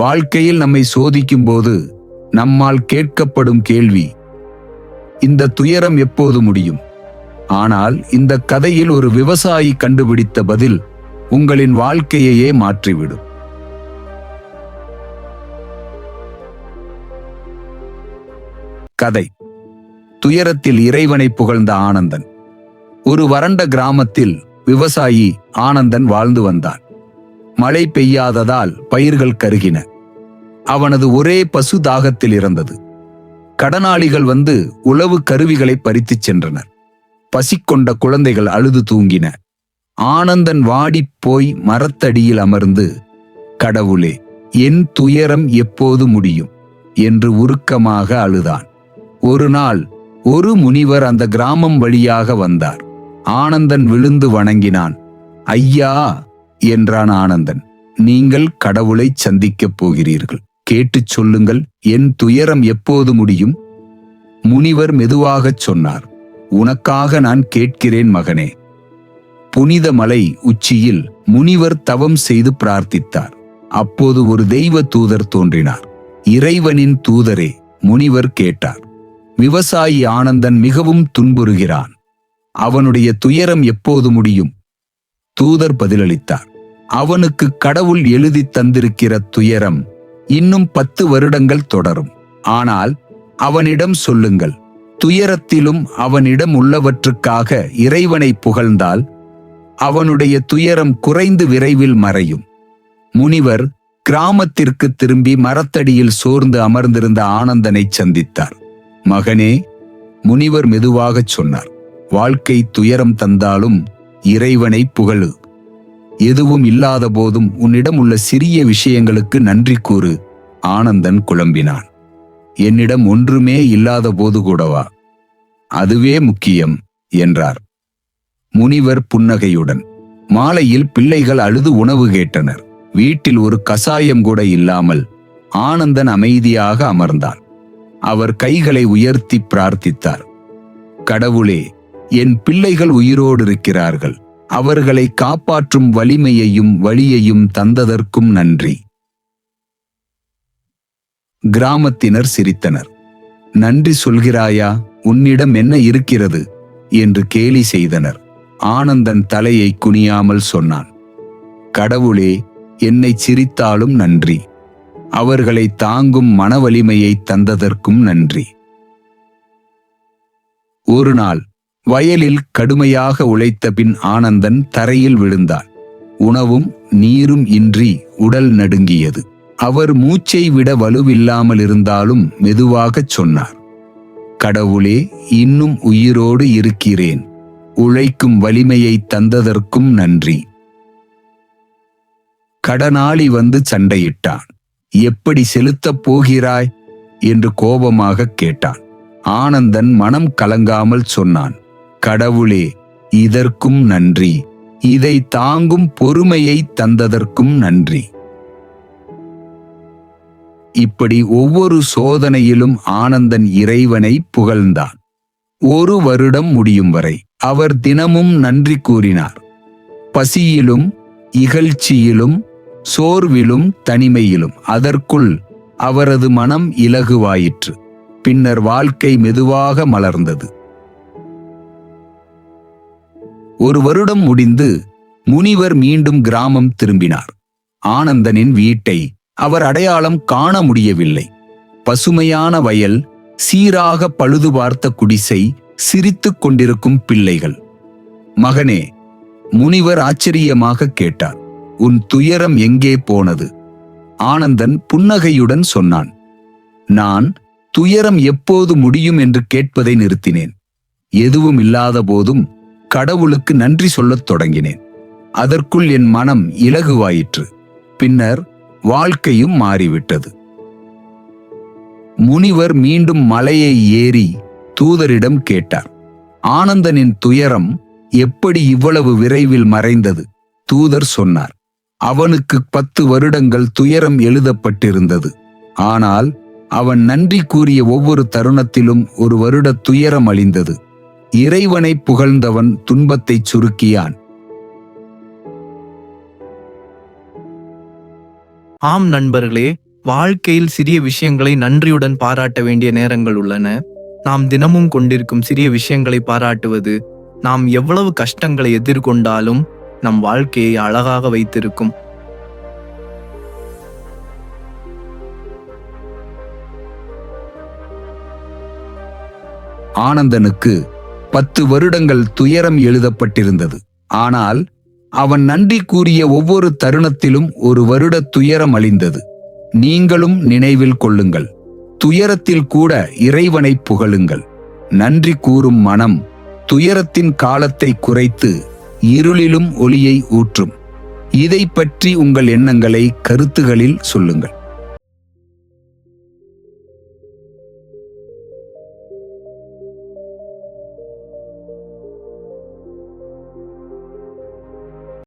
வாழ்க்கையில் நம்மை சோதிக்கும் போது நம்மால் கேட்கப்படும் கேள்வி இந்த துயரம் எப்போது முடியும்? ஆனால் இந்த கதையில் ஒரு விவசாயி கண்டுபிடித்த பதில் உங்களின் வாழ்க்கையையே மாற்றிவிடும். கதை. துயரத்தில் இறைவனை புகழ்ந்த ஆனந்தன். ஒரு வறண்ட கிராமத்தில் விவசாயி ஆனந்தன் வாழ்ந்து வந்தான். மழை பெய்யாததால் பயிர்கள் கருகின. அவனது ஒரே பசு தாகத்தில் இருந்தது. கடனாளிகள் வந்து உழவு கருவிகளை பறித்துச் சென்றனர். பசிக்கொண்ட குழந்தைகள் அழுது தூங்கின. ஆனந்தன் வாடிப் போய் மரத்தடியில் அமர்ந்து கடவுளே என் துயரம் எப்போது முடியும்? என்று உருக்கமாக அழுதான். ஒரு நாள் ஒரு முனிவர் அந்த கிராமம் வழியாக வந்தார். ஆனந்தன் விழுந்து வணங்கினான். ஐயா என்றான் ஆனந்தன். நீங்கள் கடவுளை சந்திக்கப் போகிறீர்கள். கேட்டுச் சொல்லுங்கள் என் துயரம் எப்போது முடியும்? முனிவர் மெதுவாகச் சொன்னார். உனக்காக நான் கேட்கிறேன் மகனே. புனித மலை உச்சியில் முனிவர் தவம் செய்து பிரார்த்தித்தார். அப்போது ஒரு தெய்வ தூதர் தோன்றினார். இறைவனின் தூதரே முனிவர் கேட்டார். விவசாயி ஆனந்தன் மிகவும் துன்புறுகிறான். அவனுடைய துயரம் எப்போது முடியும்? தூதர் பதிலளித்தார். அவனுக்கு கடவுள் எழுதி தந்திருக்கிற துயரம் இன்னும் பத்து வருடங்கள் தொடரும். ஆனால் அவனிடம் சொல்லுங்கள் துயரத்திலும் அவனிடம் உள்ளவற்றுக்காக இறைவனை புகழ்ந்தால் அவனுடைய துயரம் குறைந்து விரைவில் மறையும். முனிவர் கிராமத்திற்கு திரும்பி மரத்தடியில் சோர்ந்து அமர்ந்திருந்த ஆனந்தனை சந்தித்தார். மகனே முனிவர் மெதுவாகச் சொன்னார் வாழ்க்கை துயரம் தந்தாலும் இறைவனை புகழு. எதுவும் இல்லாத போதும் உன்னிடம் உள்ள சிறிய விஷயங்களுக்கு நன்றி கூறு ஆனந்தன் குழம்பினான். என்னிடம் ஒன்றுமே இல்லாத போது கூடவா? அதுவே முக்கியம் என்றார். முனிவர் புன்னகையுடன் மாலையில் பிள்ளைகள் அழுது உணவு கேட்டனர். வீட்டில் ஒரு கசாயம் கூட இல்லாமல் ஆனந்தன் அமைதியாக அமர்ந்தான். அவர் கைகளை உயர்த்தி பிரார்த்தித்தார். கடவுளே என் பிள்ளைகள் உயிரோடு இருக்கிறார்கள் அவர்களை காப்பாற்றும் வலிமையையும் வழியையும் தந்ததற்கும் நன்றி. கிராமத்தினர் சிரித்தனர். நன்றி சொல்கிறாயா? உன்னிடம் என்ன இருக்கிறது? என்று கேலி செய்தனர். ஆனந்தன் தலையை குனியாமல் சொன்னான். கடவுளே என்னை சிரித்தாலும் நன்றி. அவர்களை தாங்கும் மனவலிமையை தந்ததற்கும் நன்றி. ஒரு நாள் வயலில் கடுமையாக உழைத்த பின் ஆனந்தன் தரையில் விழுந்தான். உணவும் நீரும் இன்றி உடல் நடுங்கியது. அவர் மூச்சை விட வலுவில்லாமல் இருந்தாலும் மெதுவாகச் சொன்னார் கடவுளே இன்னும் உயிரோடு இருக்கிறேன். உழைக்கும் வலிமையை தந்ததற்கும் நன்றி. கடனாளி வந்து சண்டையிட்டான். எப்படி செலுத்தப் போகிறாய்? என்று கோபமாக கேட்டான். ஆனந்தன் மனம் கலங்காமல் சொன்னான் கடவுளே இதற்கும் நன்றி. இதை தாங்கும் பொறுமையை தந்ததற்கும் நன்றி. இப்படி ஒவ்வொரு சோதனையிலும் ஆனந்தன் இறைவனை புகழ்ந்தான். ஒரு வருடம் முடியும் வரை அவர் தினமும் நன்றி கூறினார். பசியிலும் இகழ்ச்சியிலும் சோர்விலும் தனிமையிலும் அதற்குள் அவரது மனம் இலகுவாயிற்று. பின்னர் வாழ்க்கை மெதுவாக மலர்ந்தது. ஒரு வருடம் முடிந்து முனிவர் மீண்டும் கிராமம் திரும்பினார். ஆனந்தனின் வீட்டை அவர் அடையாளம் காண முடியவில்லை. பசுமையான வயல் சீராக பழுது பார்த்த குடிசை சிரித்துக் கொண்டிருக்கும் பிள்ளைகள். மகனே முனிவர் ஆச்சரியமாக கேட்டார் உன் துயரம் எங்கே போனது? ஆனந்தன் புன்னகையுடன் சொன்னான் நான் துயரம் எப்போது முடியும் என்று கேட்பதை நிறுத்தினேன். எதுவும் இல்லாத போதும் கடவுளுக்கு நன்றி சொல்லத் தொடங்கினேன். அதற்குள் என் மனம் இலகுவாயிற்று. பின்னர் வாழ்க்கையும் மாறிவிட்டது. முனிவர் மீண்டும் மலையை ஏறி தூதரிடம் கேட்டார். ஆனந்தனின் துயரம் எப்படி இவ்வளவு விரைவில் மறைந்தது? தூதர் சொன்னார். அவனுக்கு பத்து வருடங்கள் துயரம் எழுதப்பட்டிருந்தது. ஆனால் அவன் நன்றி கூறிய ஒவ்வொரு தருணத்திலும் ஒரு வருட துயரம் அழிந்தது. இறைவனை புகழ்ந்தவன் துன்பத்தைச் சுருக்கியான். ஆம் நண்பர்களே வாழ்க்கையில் சிறிய விஷயங்களை நன்றியுடன் பாராட்ட வேண்டிய நேரங்கள் உள்ளன. நாம் தினமும் கொண்டிருக்கும் சிறிய விஷயங்களை பாராட்டுவது நாம் எவ்வளவு கஷ்டங்களை எதிர்கொண்டாலும் நம் வாழ்க்கையை அழகாக வைத்திருக்கும். ஆனந்தனுக்கு பத்து வருடங்கள் துயரம் எழுதப்பட்டிருந்தது. ஆனால் அவன் நன்றி கூறிய ஒவ்வொரு தருணத்திலும் ஒரு வருட துயரம் அழிந்தது. நீங்களும் நினைவில் கொள்ளுங்கள். துயரத்தில் கூட இறைவனை புகழுங்கள். நன்றி கூறும் மனம் துயரத்தின் காலத்தை குறைத்து இருளிலும் ஒளியை ஊற்றும். இதை பற்றி உங்கள் எண்ணங்களை கருத்துகளில் சொல்லுங்கள்.